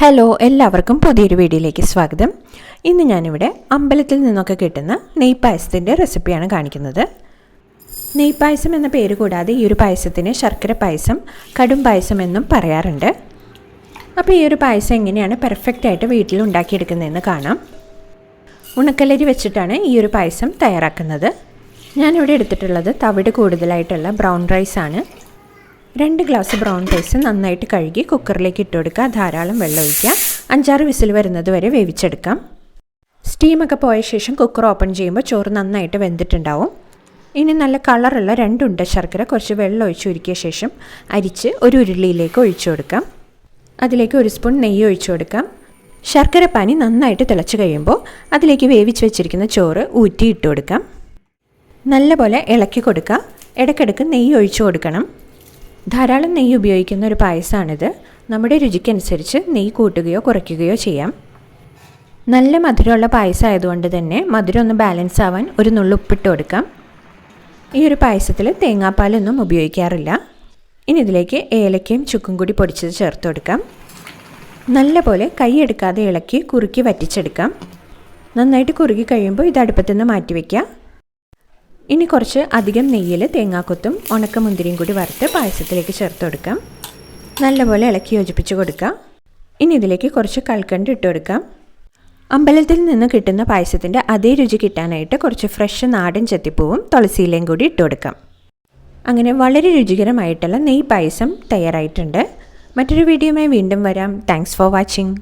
Hello എല്ലാവർക്കും പുതിയൊരു വീഡിയോയിലേക്ക് സ്വാഗതം. ഇന്ന് ഞാനിവിടെ അമ്പലത്തിൽ നിന്നൊക്കെ കിട്ടുന്ന നെയ്പായസത്തിന്റെ റെസിപ്പിയാണ് കാണിക്കുന്നത്. നെയ്പായസം എന്ന പേര് കൂടാതെ ഈ ഒരു പായസത്തിന് ശർക്കര പായസം കടും പായസം എന്നും പറയാറുണ്ട്. അപ്പോൾ ഈ ഒരു പായസം എങ്ങനെയാണ് പെർഫെക്റ്റ് ആയിട്ട് വീട്ടിൽ ഉണ്ടാക്കിയെടുക്കുന്നതെന്ന് കാണാം. ഉണക്കലരി വെച്ചിട്ടാണ് ഈ ഒരു പായസം തയ്യാറാക്കുന്നത്. ഞാനിവിടെ എടുത്തിട്ടുള്ളത് തവിട് കൂടുതലായിട്ടുള്ള ബ്രൗൺ റൈസാണ്. രണ്ട് ഗ്ലാസ് ബ്രൗൺ റൈസ് നന്നായിട്ട് കഴുകി കുക്കറിലേക്ക് ഇട്ട് കൊടുക്കുക. ധാരാളം വെള്ളം ഒഴിക്കുക. അഞ്ചാറ് വിസിൽ വരുന്നത് വരെ വേവിച്ചെടുക്കാം. സ്റ്റീമൊക്കെ പോയ ശേഷം കുക്കർ ഓപ്പൺ ചെയ്യുമ്പോൾ ചോറ് നന്നായിട്ട് വെന്തിട്ടുണ്ടാവും. ഇനി നല്ല കളറുള്ള രണ്ടുണ്ട ശർക്കര കുറച്ച് വെള്ളം ഒഴിച്ച് ഉരുക്കിയ ശേഷം അരിച്ച് ഒരു ഉരുളിയിലേക്ക് ഒഴിച്ചു കൊടുക്കാം. അതിലേക്ക് ഒരു സ്പൂൺ നെയ്യ് ഒഴിച്ചു കൊടുക്കാം. ശർക്കര പാനി നന്നായിട്ട് തിളച്ച് കഴിയുമ്പോൾ അതിലേക്ക് വേവിച്ച് വെച്ചിരിക്കുന്ന ചോറ് ഊറ്റി ഇട്ട് കൊടുക്കാം. നല്ലപോലെ ഇളക്കി കൊടുക്കുക ഇടയ്ക്കിടയ്ക്ക് നെയ്യ് ഒഴിച്ചു കൊടുക്കണം. ധാരാളം നെയ്യ് ഉപയോഗിക്കുന്ന ഒരു പായസമാണിത് നമ്മുടെ രുചിക്കനുസരിച്ച് നെയ്യ് കൂട്ടുകയോ കുറയ്ക്കുകയോ ചെയ്യാം. നല്ല മധുരമുള്ള പായസം ആയതുകൊണ്ട് തന്നെ മധുരം ഒന്ന് ബാലൻസ് ആവാൻ ഒരു നുള്ളു നുള്ളുപ്പിട്ട് കൊടുക്കാം. ഈ ഒരു പായസത്തിൽ തേങ്ങാപ്പാലൊന്നും ഉപയോഗിക്കാറില്ല. ഇനി ഇതിലേക്ക് ഏലക്കയും ചുക്കും കൂടി പൊടിച്ചത് ചേർത്ത് കൊടുക്കാം. നല്ലപോലെ കൈയെടുക്കാതെ ഇളക്കി കുറുക്കി വറ്റിച്ചെടുക്കാം. നന്നായിട്ട് കുറുകി കഴിയുമ്പോൾ ഇത് അടുപ്പത്തുനിന്ന് മാറ്റി ഇനി കുറച്ച് അധികം നെയ്യിൽ തേങ്ങാക്കൊത്തും ഉണക്കമുന്തിരിയും കൂടി വറുത്ത് പായസത്തിലേക്ക് ചേർത്ത് കൊടുക്കാം. നല്ലപോലെ ഇളക്കി യോജിപ്പിച്ച് കൊടുക്കാം. ഇനി ഇതിലേക്ക് കുറച്ച് കൽക്കണ്ട് ഇട്ട് കൊടുക്കാം. അമ്പലത്തിൽ നിന്ന് കിട്ടുന്ന പായസത്തിന്റെ അതേ രുചി കിട്ടാനായിട്ട് കുറച്ച് ഫ്രഷ് നാടൻ ചെത്തിപ്പൂവും തുളസിയിലയും കൂടി ഇട്ട് കൊടുക്കാം. അങ്ങനെ വളരെ രുചികരമായിട്ടുള്ള നെയ് പായസം തയ്യാറായിട്ടുണ്ട്. മറ്റൊരു വീഡിയോയുമായി വീണ്ടും വരാം. Thanks for watching